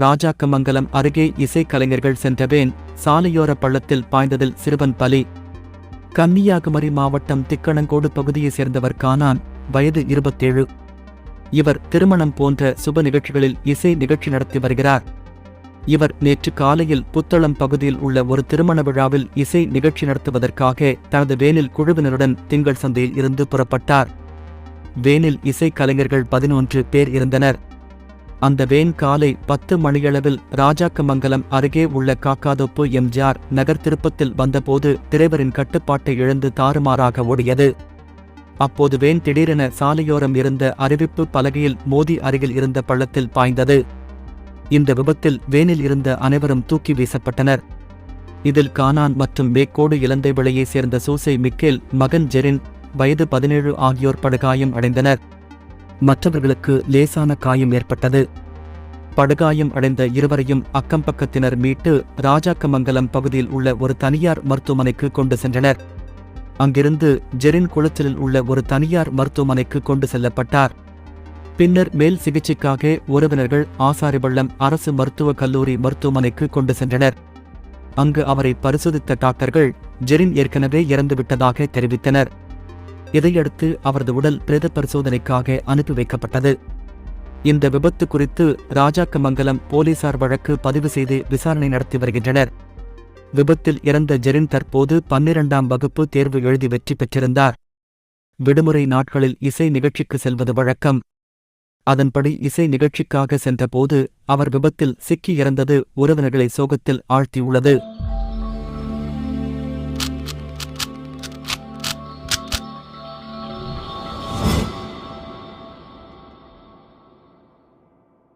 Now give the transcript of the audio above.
ராஜாக்கமங்கலம் அருகே இசைக்கலைஞர்கள் சென்ற வேன் சாலையோர பள்ளத்தில் பாய்ந்ததில் சிறுவன் பலி. கன்னியாகுமரி மாவட்டம் திக்கணங்கோடு பகுதியைச் சேர்ந்தவர் கானான் வயது இருபத்தேழு. இவர் திருமணம் போன்ற சுப நிகழ்ச்சிகளில் இசை நிகழ்ச்சி நடத்தி வருகிறார். இவர் நேற்று காலையில் புத்தளம் பகுதியில் உள்ள ஒரு திருமண விழாவில் இசை நிகழ்ச்சி நடத்துவதற்காக தனது வேனில் குழுவினருடன் திங்கள் சந்தையில் இருந்து புறப்பட்டார். வேனில் இசை கலைஞர்கள் பதினொன்று பேர் இருந்தனர். அந்த வேன் காலை பத்து மணியளவில் ராஜாக்கமங்கலம் அருகே உள்ள காக்காதோப்பு எம்ஜிஆர் நகர் திருப்பத்தில் வந்தபோது டிரைவரின் கட்டுப்பாட்டை இழந்து தாறுமாறாக ஓடியது. அப்போது வேன் திடீரென சாலையோரம் இருந்த அறிவிப்பு பலகையில் மோதி அருகில் இருந்த பள்ளத்தில் பாய்ந்தது. இந்த விபத்தில் வேனில் இருந்த அனைவரும் தூக்கி வீசப்பட்டனர். இதில் கானான் மற்றும் மேக்கோடு இலந்தை விளையைச் சேர்ந்த சூசை மிக்கேல் மகன் ஜெரின் வயது பதினேழு ஆகியோர் படுகாயம் அடைந்தனர். மற்றவர்களுக்கு லேசான காயம் ஏற்பட்டது. படுகாயம் அடைந்த இருவரையும் அக்கம் பக்கத்தினர் மீட்டு ராஜாக்கமங்கலம் பகுதியில் உள்ள ஒரு தனியார் மருத்துவமனைக்கு கொண்டு சென்றனர். அங்கிருந்து ஜெரின் குளச்சலில் உள்ள ஒரு தனியார் மருத்துவமனைக்கு கொண்டு செல்லப்பட்டார். பின்னர் மேல் சிகிச்சைக்காக உறவினர்கள் ஆசாரிபள்ளம் அரசு மருத்துவக் கல்லூரி மருத்துவமனைக்கு கொண்டு சென்றனர். அங்கு அவரை பரிசோதித்த டாக்டர்கள் ஜெரின் ஏற்கனவே இறந்துவிட்டதாக தெரிவித்தனர். இதையடுத்து அவரது உடல் பிரேத பரிசோதனைக்காக அனுப்பி வைக்கப்பட்டது. இந்த விபத்து குறித்து ராஜாக்கமங்கலம் போலீசார் வழக்கு பதிவு செய்து விசாரணை நடத்தி வருகின்றனர். விபத்தில் இறந்த ஜெரின் தற்போது பன்னிரண்டாம் வகுப்பு தேர்வு எழுதி வெற்றி பெற்றிருந்தார். விடுமுறை நாட்களில் இசை நிகழ்ச்சிக்கு செல்வது வழக்கம். அதன்படி இசை நிகழ்ச்சிக்காக சென்றபோது அவர் விபத்தில் சிக்கி இறந்தது உறவினர்களை சோகத்தில் ஆழ்த்தியுள்ளது.